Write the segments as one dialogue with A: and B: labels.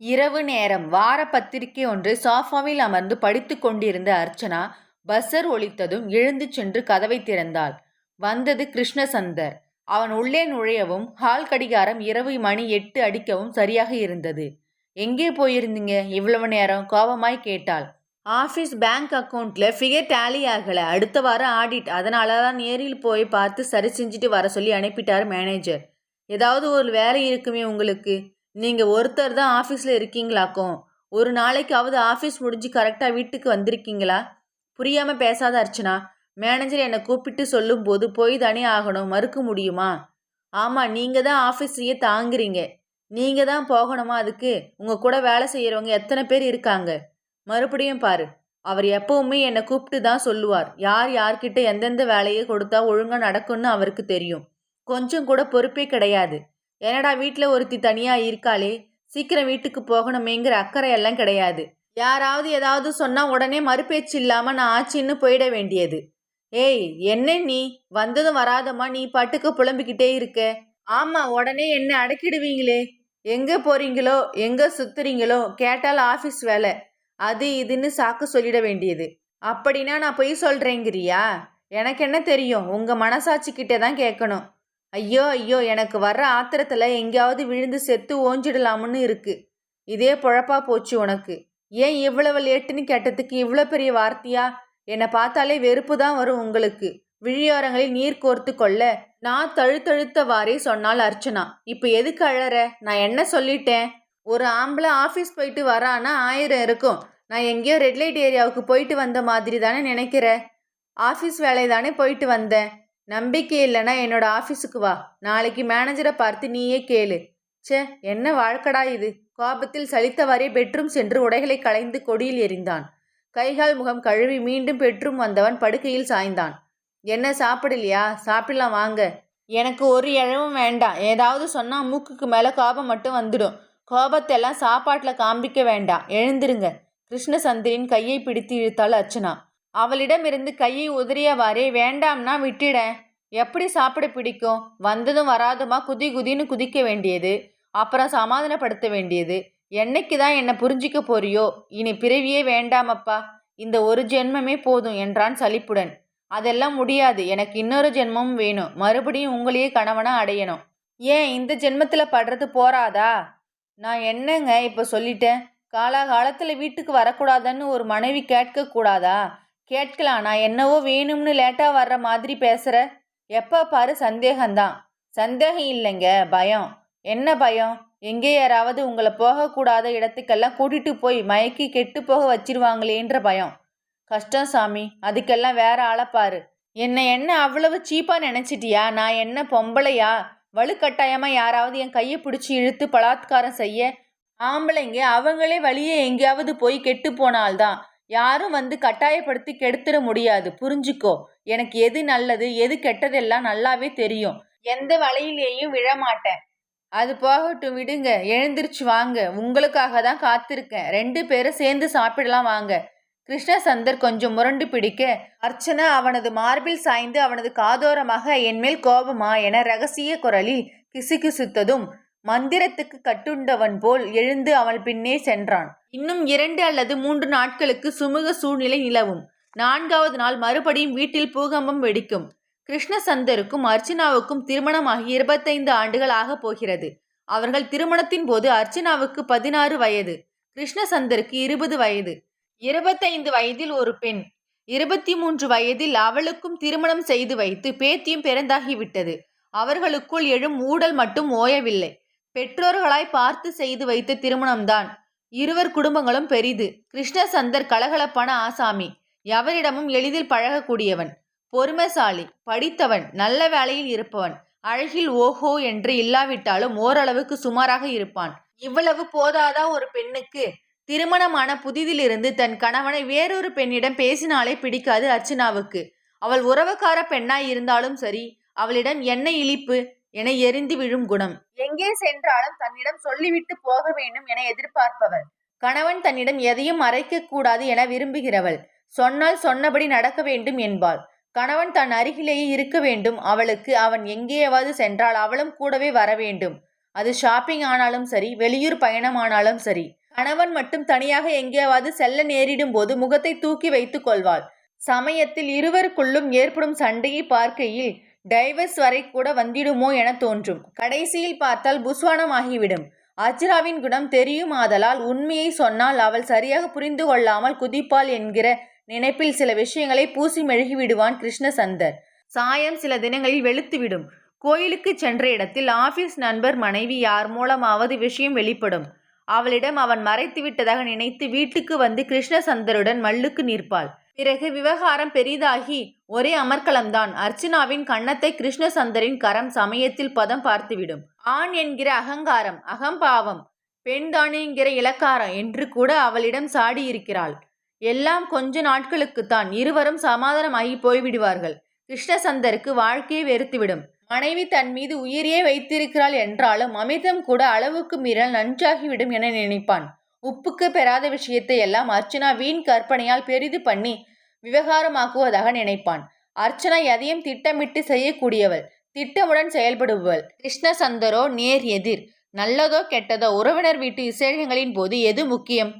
A: இரவு நேரம். வார பத்திரிகை ஒன்று சாஃபாவில் அமர்ந்து படித்து கொண்டிருந்த அர்ச்சனா பஸ்ஸர் ஒழித்ததும் எழுந்து சென்று கதவை திறந்தாள். வந்தது கிருஷ்ணசந்தர். அவன் உள்ளே நுழையவும் ஹால் கடிகாரம் இரவு மணி எட்டு அடிக்கவும் சரியாக இருந்தது. எங்கே போயிருந்தீங்க? இவ்வளவு நேரம்? கோபமாய் கேட்டாள். ஆஃபீஸ் பேங்க் அக்கௌண்ட்ல ஃபிகர் டேலி ஆகலை. அடுத்த வாரம் ஆடிட். அதனால தான் நேரில் போய் பார்த்து சரி செஞ்சுட்டு வர சொல்லி அனுப்பிட்டார் மேனேஜர். ஏதாவது ஒரு வேலை இருக்குமே உங்களுக்கு? நீங்கள் ஒருத்தர் தான் ஆஃபீஸில் இருக்கீங்களாக்கும்? ஒரு நாளைக்காவது ஆஃபீஸ் முடிஞ்சு கரெக்டாக வீட்டுக்கு வந்திருக்கீங்களா? புரியாமல் பேசாத அர்ச்சனா மேனேஜர் என்னை கூப்பிட்டு சொல்லும்போது போய் தானே ஆகணும் மறுக்க முடியுமா? ஆமாம் நீங்கள் தான் ஆஃபீஸையே தாங்குறீங்க. நீங்கள் தான் போகணுமா அதுக்கு? உங்கள் கூட வேலை செய்கிறவங்க எத்தனை பேர் இருக்காங்க? மறுபடியும் பாரு அவர் எப்பவுமே என்னை கூப்பிட்டு தான் சொல்லுவார். யார் யார்கிட்ட எந்தெந்த வேலையை கொடுத்தா ஒழுங்காக நடக்கும்னு அவருக்கு தெரியும். கொஞ்சம் கூட பொறுப்பே கிடையாது. என்னடா வீட்டில் ஒருத்தி தனியாக இருக்காளே? சீக்கிரம் வீட்டுக்கு போகணுமேங்கிற அக்கறை எல்லாம் கிடையாது. யாராவது ஏதாவது சொன்னால் உடனே மறுபேச்சு இல்லாமல் நான் ஆச்சின்னு போயிட வேண்டியது. ஏய் என்ன நீ? வந்ததும் வராதம்மா நீ பாட்டுக்கு புலம்பிக்கிட்டே இருக்க. ஆமாம் உடனே என்ன அடக்கிடுவீங்களே. எங்கே போறீங்களோ எங்கே சுத்துறீங்களோ கேட்டால் ஆஃபீஸ் வேலை. அது இதுன்னு சாக்கு சொல்லிட வேண்டியது. அப்படின்னா நான் பொய் சொல்கிறேங்கிறியா எனக்கு என்ன தெரியும்? உங்கள் மனசாட்சி கிட்டே தான் கேட்கணும். ஐயோ ஐயோ எனக்கு வர்ற ஆத்திரத்தில் எங்கேயாவது விழுந்து செத்து ஓஞ்சிடலாம்னு இருக்கு. இதே பொழப்பா போச்சு உனக்கு. ஏன் இவ்வளவு லேட்டுன்னு கேட்டதுக்கு இவ்வளோ பெரிய வார்த்தையா? என்னை பார்த்தாலே வெறுப்பு தான் வரும் உங்களுக்கு. விழியோரங்களில் நீர் கோர்த்து கொள்ள நான் தழுத்தழுத்தவாறே சொன்னால் அர்ச்சனா. இப்போ எதுக்கு அழற? நான் என்ன சொல்லிட்டேன்? ஒரு ஆம்பளை ஆஃபீஸ் போயிட்டு வரானா ஆயிரம் இருக்கும். நான் எங்கேயோ ரெட் லைட் ஏரியாவுக்கு போயிட்டு வந்த மாதிரி தானே நினைக்கிற? ஆஃபீஸ் வேலை தானே போயிட்டு வந்தேன். நம்பிக்கை இல்லைன்னா என்னோட ஆஃபீஸுக்கு வா. நாளைக்கு மேனேஜரை பார்த்து நீயே கேளு. சே என்ன வாழ்க்கடா இது? கோபத்தில் சலித்தவாறே பெட்ரூம் சென்று உடைகளை களைந்து கொடியில் எறிந்தான். கைகால் முகம் கழுவி மீண்டும் பெட்ரூம் வந்தவன் படுக்கையில் சாய்ந்தான். என்ன சாப்பிடலையா? சாப்பிடலாம் வாங்க. எனக்கு ஒரு இழவும் வேண்டாம். ஏதாவது சொன்னால் மூக்குக்கு மேலே கோபம் மட்டும் வந்துடும். கோபத்தெல்லாம் சாப்பாட்டில் காண்பிக்க வேண்டாம். எழுந்திருங்க. கிருஷ்ணசந்திரின் கையை பிடித்து இழுத்தாள் அர்ச்சனா. அவளிடமிருந்து கையை உதறியவாறே வேண்டாம்னா விட்டுடேன் எப்படி சாப்பிட பிடிக்கும்? வந்ததும் வராதுமா? குதி குதின்னு குதிக்க வேண்டியது. அப்புறம் சமாதானப்படுத்த வேண்டியது. என்னைக்கு தான் என்னை புரிஞ்சிக்க போறியோ? இனி பிறவியே வேண்டாமப்பா. இந்த ஒரு ஜென்மமே போதும் என்றான் சலிப்புடன். அதெல்லாம் முடியாது. எனக்கு இன்னொரு ஜென்மமும் வேணும். மறுபடியும் உங்களையே கணவனா அடையணும். ஏன்? இந்த ஜென்மத்தில் படுறது போறாதா? நான் என்னங்க இப்போ சொல்லிட்டேன்? காலாகாலத்தில் வீட்டுக்கு வரக்கூடாதுன்னு ஒரு மனைவி கேட்க கூடாதா கேட்கலாம். நான் என்னவோ வேணும்னு லேட்டாக வர்ற மாதிரி பேசுகிற எப்போ பாரு சந்தேகம்தான். சந்தேகம் இல்லைங்க. பயம். என்ன பயம்? எங்கே யாராவது உங்களை போகக்கூடாத இடத்துக்கெல்லாம் கூட்டிகிட்டு போய் மயக்கி கெட்டு போக வச்சிருவாங்களேன்ற பயம். கஷ்டம் சாமி. அதுக்கெல்லாம் வேற ஆளப்பாரு என்னை என்ன அவ்வளவு சீப்பாக நினச்சிட்டியா? நான் என்ன பொம்பளையா? வலுக்கட்டாயமாக யாராவது என் கையை பிடிச்சி இழுத்து பலாத்காரம் செய்ய? ஆம்பளைங்க அவங்களே வழியே எங்கேயாவது போய் கெட்டு போனால்தான். யாரும் வந்து கட்டாயப்படுத்தி கெடுத்துட முடியாது. புரிஞ்சுக்கோ. எனக்கு எது நல்லது எது கெட்டதெல்லாம் நல்லாவே தெரியும். எந்த வலையிலேயும் விழமாட்டேன். அது போகட்டும் விடுங்க. எழுந்திருச்சு வாங்க. உங்களுக்காக தான் காத்திருக்கேன். ரெண்டு பேரும் சேர்ந்து சாப்பிடலாம் வாங்க. கிருஷ்ணசந்தர் கொஞ்சம் முரண்டு பிடிக்க அர்ச்சனா அவனது மார்பில் சாய்ந்து அவனது காதோரமாக என்மேல் கோபமா? என ரகசிய குரலில் கிசுகிசுத்ததும் மந்திரத்துக்கு கட்டுண்டவன் போல் எழுந்து அவள் பின்னே சென்றான். இன்னும் இரண்டு அல்லது மூன்று நாட்களுக்கு சுமூக சூழ்நிலை நிலவும். நான்காவது நாள் மறுபடியும் வீட்டில் பூகம்பம் வெடிக்கும். கிருஷ்ணசந்தருக்கும் அர்ச்சனாவுக்கும் திருமணமாகி இருபத்தைந்து ஆண்டுகள் ஆகப் போகிறது. அவர்கள் திருமணத்தின் போது அர்ச்சனாவுக்கு பதினாறு வயது கிருஷ்ணசந்தருக்கு இருபது வயது. இருபத்தைந்து வயதில் ஒரு பெண் இருபத்தி மூன்று வயதில் அவளுக்கும் திருமணம் செய்து வைத்து பேத்தியும் பிறந்தாகிவிட்டது. அவர்களுக்குள் எழும் ஊடல் மட்டும் ஓயவில்லை. பெற்றோர்களாய் பார்த்து செய்து வைத்த திருமணம்தான். இருவர் குடும்பங்களும் பெரிது. கிருஷ்ணசந்தர் கலகலப்பான ஆசாமி. எவரிடமும் எளிதில் பழகக்கூடியவன். பொறுமைசாலி. படித்தவன். நல்ல வேலையில் இருப்பவன். அழகில் ஓஹோ என்று இல்லாவிட்டாலும் ஓரளவுக்கு சுமாராக இருப்பான். இவ்வளவு போதாதா ஒரு பெண்ணுக்கு? திருமணமான புதிதிலிருந்து தன் கணவனை வேறொரு பெண்ணிடம் பேசினாலே பிடிக்காது அர்ச்சனாவுக்கு. அவள் உறவுக்கார பெண்ணாய் இருந்தாலும் சரி அவளிடம் என்ன இழிப்பு என எரிந்து விழும் குணம். எங்கே சென்றாலும் தன்னிடம் சொல்லிவிட்டு போக வேண்டும் என எதிர்பார்ப்பவள். கணவன் தன்னிடம் எதையும் மறைக்க கூடாது என விரும்புகிறவள். சொன்னால் சொன்னபடி நடக்க வேண்டும் என்பாள். கணவன் தன் அருகிலேயே இருக்க வேண்டும். அவளுக்கு அவன் எங்கேயாவது சென்றால் அவளும் கூடவே வர வேண்டும். அது ஷாப்பிங் ஆனாலும் சரி வெளியூர் பயணம் ஆனாலும் சரி. கணவன் மட்டும் தனியாக எங்கேயாவது செல்ல நேரிடும் போது முகத்தை தூக்கி வைத்துக் கொள்வாள். சமயத்தில் இருவருக்குள்ளும் ஏற்படும் சண்டையை பார்க்கையில் டைவர்ஸ் வரை கூட வந்திடுமோ என தோன்றும். கடைசியில் பார்த்தால் புஸ்வானமாகிவிடும் அஜ்ராவின் குணம் தெரியும் ஆதலால் உண்மையை சொன்னால் அவள் சரியாக புரிந்து கொள்ளாமல் குதிப்பாள் என்கிற நினைப்பில் சில விஷயங்களை பூசி மெழுகி விடுவான் கிருஷ்ணசந்தர். சாயம் சில தினங்களில் வெளுத்துவிடும். கோயிலுக்கு சென்ற இடத்தில் ஆபீஸ் நண்பர் மனைவி யார் மூலமாவது விஷயம் வெளிப்படும். அவளிடம் அவன் மறைத்து விட்டதாக நினைத்து வீட்டுக்கு வந்து கிருஷ்ணசந்தருடன் மல்லுக்கு நிற்பாள். பிறகு விவகாரம் பெரிதாகி ஒரே அமர்க்கலம்தான் அர்ச்சனாவின் கன்னத்தை கிருஷ்ணசந்தரின் கரம் சமயத்தில் பதம் பார்த்துவிடும். ஆண் என்கிற அகங்காரம் அகம்பாவம் பெண்தானேங்கிற என்கிற இலக்காரம் என்று கூட அவளிடம் சாடியிருக்கிறாள் எல்லாம் கொஞ்ச நாட்களுக்குத்தான் இருவரும் சமாதானமாகி போய்விடுவார்கள். கிருஷ்ணசந்தருக்கு வாழ்க்கையை வெறுத்துவிடும். மனைவி தன் மீது உயிரையே வைத்திருக்கிறாள் என்றாலும் அமிர்தம் கூட அளவுக்கு மீறல் நன்றாகிவிடும் என நினைப்பான். உப்புக்கு பெறாத விஷயத்தை எல்லாம் அர்ச்சனா வீண் கற்பனையால் பெரிது பண்ணி விவகாரமாக்குவதாக நினைப்பான். அர்ச்சனா எதையும் திட்டமிட்டு செய்யக்கூடியவள். திட்டமுடன் செயல்படுபவள். கிருஷ்ணசந்தரோ நேர் எதிர். நல்லதோ கெட்டதோ உறவினர் வீட்டு விசேஷங்களின் போது எது முக்கியம்?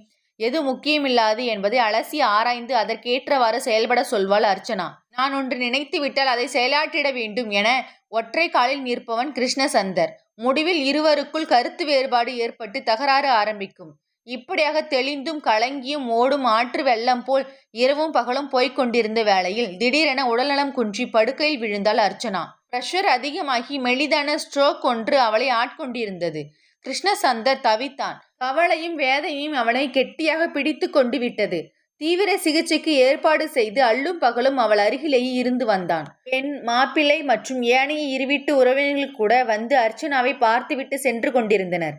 A: எது முக்கியமில்லாது என்பதை அலசி ஆராய்ந்து அதற்கேற்றவாறு செயல்பட சொல்வாள் அர்ச்சனா. நான் ஒன்று நினைத்து விட்டால் அதை செயலாற்றிட வேண்டும் என ஒற்றை காலில் நிற்பவன் கிருஷ்ணசந்தர். முடிவில் இருவருக்குள் கருத்து வேறுபாடு ஏற்பட்டு தகராறு ஆரம்பிக்கும். இப்படியாக தெளிந்தும் கலங்கியும் ஓடும் ஆற்று வெள்ளம் போல் இரவும் பகலும் போய்க் கொண்டிருந்த வேளையில் திடீரென உடல்நலம் குன்றி படுக்கையில் விழுந்தாள் அர்ச்சனா. பிரஷர் அதிகமாகி மெலிதான ஸ்ட்ரோக் ஒன்று அவளை ஆட்கொண்டிருந்தது. கிருஷ்ணசந்தர் தவித்தான். கவலையும் வேதையும் அவனை கெட்டியாக பிடித்து கொண்டு விட்டது. தீவிர சிகிச்சைக்கு ஏற்பாடு செய்து அள்ளும் பகலும் அவள் அருகிலேயே இருந்து வந்தான். பெண் மாப்பிள்ளை மற்றும் ஏனைய இருவீட்டு உறவினர்கள் கூட வந்து அர்ச்சனாவை பார்த்துவிட்டு சென்று கொண்டிருந்தனர்.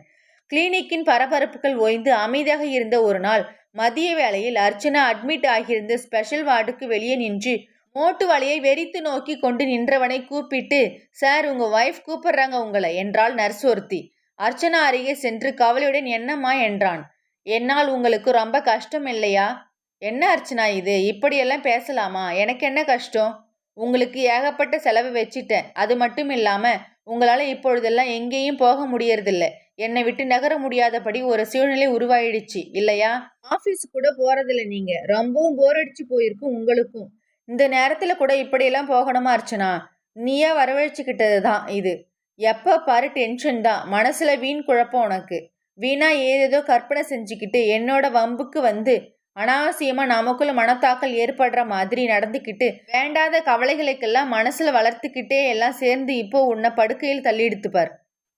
A: கிளினிக்கின் பரபரப்புகள் ஓய்ந்து அமைதியாக இருந்த ஒரு நாள் மதிய வேளையில் அர்ச்சனா அட்மிட் ஆகியிருந்த ஸ்பெஷல் வார்டுக்கு வெளியே நின்று மோட்டு வலையை வெறித்து நோக்கி கொண்டு நின்றவனை கூப்பிட்டு சார் உங்க ஒய்ஃப் கூப்பிடுறாங்க உங்களை என்றாள் நர்ஸ் ஒருத்தி. அர்ச்சனா அருகே சென்று கவலையுடன் என்னம்மா? என்றான். என்னால் உங்களுக்கு ரொம்ப கஷ்டம் இல்லையா என்ன அர்ச்சனா இது? இப்படியெல்லாம் பேசலாமா? எனக்கு என்ன கஷ்டம்? உங்களுக்கு ஏகப்பட்ட செலவு வச்சிட்டேன். அது மட்டும் இல்லாமல் உங்களால் இப்பொழுதெல்லாம் எங்கேயும் போக முடியறதில்ல. என்னை விட்டு நகர முடியாதபடி ஒரு சூழ்நிலை உருவாயிடுச்சு இல்லையா? ஆஃபீஸ் கூட போகிறதில்ல நீங்க. ரொம்பவும் போர் அடிச்சு போயிருக்கும் உங்களுக்கும். இந்த நேரத்தில் கூட இப்படியெல்லாம் போகணுமா அர்ச்சனா? நீயா வரவழைச்சிக்கிட்டது தான் இது. எப்போ பாரு டென்ஷன் தான். மனசில் வீண் குழப்பம் உனக்கு. வீணா ஏதேதோ கற்பனை செஞ்சுக்கிட்டு என்னோட வம்புக்கு வந்து அனாவசியமாக நமக்குள்ள மனத்தாக்கல் ஏற்படுற மாதிரி நடந்துக்கிட்டு வேண்டாத கவலைகளுக்கெல்லாம் மனசில் வளர்த்துக்கிட்டே எல்லாம் சேர்ந்து இப்போ உன்னை படுக்கையில் தள்ளி எடுத்துப்பார்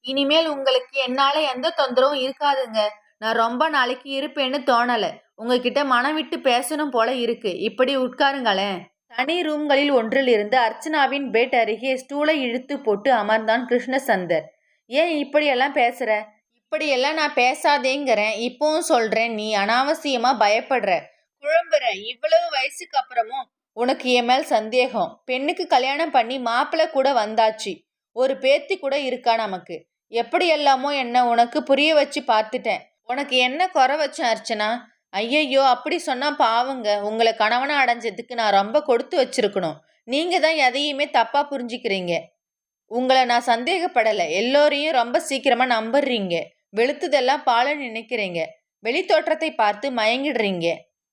A: இனிமேல் உங்களுக்கு என்னால் எந்த தொந்தரவும் இருக்காதுங்க. நான் ரொம்ப நாளைக்கு இருப்பேன்னு தோணலை. உங்ககிட்ட மனம் விட்டு பேசணும் போல இருக்கு. இப்படி உட்காருங்களேன். தனி ரூம்களில் ஒன்றில் இருந்து அர்ச்சனாவின் பெட் அருகே ஸ்டூலை இழுத்து போட்டு அமர்ந்தான் கிருஷ்ணசந்தர். ஏன் இப்படியெல்லாம் பேசுற? இப்படியெல்லாம் நான் பேசாதேங்கிறேன். இப்பவும் சொல்றேன். நீ அனாவசியமா பயப்படுற. குழம்புற. இவ்வளவு வயசுக்கு அப்புறமும் உனக்கு என் மேல் சந்தேகம். பெண்ணுக்கு கல்யாணம் பண்ணி மாப்பிள்ளை கூட வந்தாச்சு. ஒரு பேத்தி கூட இருக்கா நமக்கு? எப்படி எல்லாமோ என்ன உனக்கு புரிய வச்சு பார்த்துட்டேன். உனக்கு என்ன குறை வச்சேன் அர்ச்சனா? ஐயையோ அப்படி சொன்னா பாவங்க. உங்களை கணவனை அடைஞ்சதுக்கு நான் ரொம்ப கொடுத்து வச்சிருக்கணும். நீங்க தான் எதையுமே தப்பா புரிஞ்சுக்கிறீங்க. உங்களை நான் சந்தேகப்படலை. எல்லோரையும் ரொம்ப சீக்கிரமா நம்புறீங்க. வெளுத்ததெல்லாம் பால நினைக்கிறீங்க. வெளித்தோற்றத்தை பார்த்து மயங்கிடுறீங்க.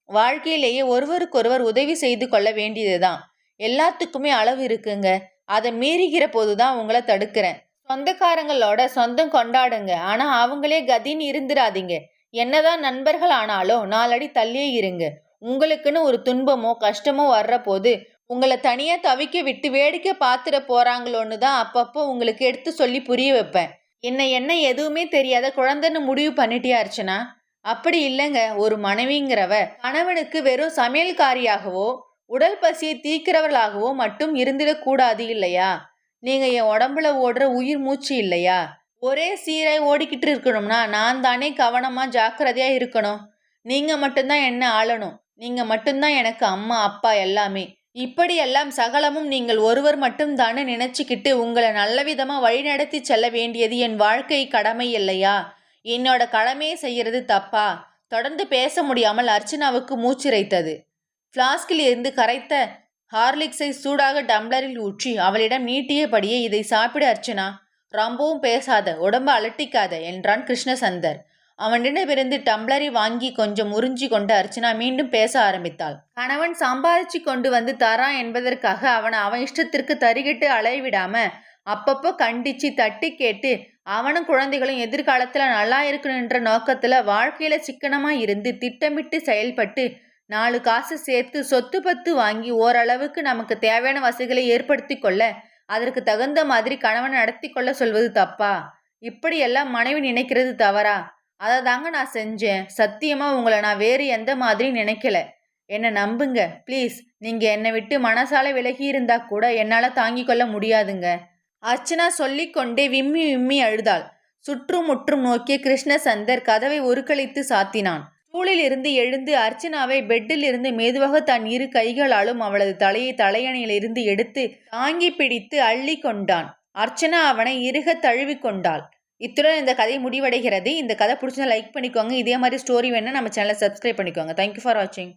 A: வாழ்க்கையிலேயே ஒருவருக்கொருவர் உதவி செய்து கொள்ள வேண்டியதுதான். எல்லாத்துக்குமே அளவு இருக்குங்க. அதை மீறுகிற போது தான் உங்களை தடுக்கிறேன். சொந்தக்காரங்களோட சொந்தம் கொண்டாடுங்க. ஆனா அவங்களே கதின்னு இருந்துடாதீங்க என்னதான் நண்பர்கள் ஆனாலும் நாலடி தள்ளியே இருங்க. உங்களுக்குன்னு ஒரு துன்பமோ கஷ்டமோ வர்ற போது உங்களை தனியா தவிக்க விட்டு வேடிக்கை பார்த்துட போறாங்களோன்னு தான் அப்பப்போ உங்களுக்கு எடுத்து சொல்லி புரிய வைப்பேன். என்ன என்ன எதுவுமே தெரியாத குழந்தைன்னு முடிவு பண்ணிட்டியா அர்ச்சனா? அப்படி இல்லைங்க. ஒரு மனைவிங்கிறவ கணவனுக்கு வெறும் சமையல்காரியாகவோ உடல் பசியை தீக்கிறவர்களாகவோ மட்டும் இருந்திடக்கூடாது இல்லையா? நீங்க என் உடம்புல ஓடுற உயிர் மூச்சு இல்லையா? ஒரே சீராய் ஓடிக்கிட்டு இருக்கணும்னா நான் தானே கவனமாக ஜாக்கிரதையாக இருக்கணும். நீங்கள் மட்டும்தான் என்ன ஆளணும். நீங்கள் மட்டும்தான் எனக்கு அம்மா அப்பா எல்லாமே. இப்படியெல்லாம் சகலமும் நீங்கள் ஒருவர் மட்டும் தானே நினைச்சுக்கிட்டு உங்களை நல்லவிதமாக வழிநடத்தி செல்ல வேண்டியது என் வாழ்க்கை கடமை இல்லையா? என்னோட கடமையை செய்கிறது தப்பா? தொடர்ந்து பேச முடியாமல் அர்ச்சனாவுக்கு மூச்சிரைத்தது. ஃப்ளாஸ்கில் இருந்து கரைத்த ஹார்லிக்ஸை சூடாக டம்ளரில் ஊற்றி அவளிடம் நீட்டியபடியே இதை சாப்பிடு அர்ச்சனா. ரொம்பவும் பேசாத உடம்ப அலட்டிக்காத என்றான் கிருஷ்ணசந்தர். அவனிடமிருந்து டம்ளரை வாங்கி கொஞ்சம் உறிஞ்சி கொண்டு அர்ச்சனா மீண்டும் பேச ஆரம்பித்தாள். கணவன் சம்பாதிச்சு கொண்டு வந்து தரான் என்பதற்காக அவனை அவன் இஷ்டத்திற்கு தருகிட்டு அலைவிடாம அப்பப்போ கண்டிச்சு தட்டி கேட்டு அவனும் குழந்தைகளும் எதிர்காலத்துல நல்லா இருக்கணுன்ற நோக்கத்துல வாழ்க்கையில சிக்கனமா இருந்து திட்டமிட்டு செயல்பட்டு நாலு காசு சேர்த்து சொத்து பத்து வாங்கி ஓரளவுக்கு நமக்கு தேவையான வசதிகளை ஏற்படுத்தி கொள்ள அதற்கு தகுந்த மாதிரி கணவன் நடத்தி கொள்ள சொல்வது தப்பா? இப்படியெல்லாம் மனைவி நினைக்கிறது தவறா? அதை தாங்க நான் செஞ்சேன். சத்தியமாக உங்களை நான் வேறு எந்த மாதிரி நினைக்கல. என்னை நம்புங்க. ப்ளீஸ் நீங்கள் என்னை விட்டு மனசால விலகி இருந்தா கூட என்னால் தாங்கிக் கொள்ள முடியாதுங்க. அர்ச்சனா சொல்லிக்கொண்டே விம்மி விம்மி அழுதாள். சுற்றும் முற்றும் நோக்கிய கிருஷ்ணசந்தர் கதவை உருக்களித்து சாத்தினான். ஸ்டூலில் இருந்து எழுந்து அர்ச்சனாவை பெட்டில் இருந்து மெதுவாக தன் இரு கைகளாலும் அவளது தலையை தலையணையிலிருந்து எடுத்து தாங்கி பிடித்து அள்ளி கொண்டான். அர்ச்சனா அவனை இறுக தழுவி கொண்டாள். இத்துடன் இந்த கதை முடிவடைகிறது. இந்த கதை பிடிச்சா லைக் பண்ணிக்கோங்க. இதே மாதிரி ஸ்டோரி வேணால் நம்ம சேனலை சப்ஸ்கிரைப் பண்ணிக்கோங்க. தேங்க்யூ ஃபார் வாட்சிங்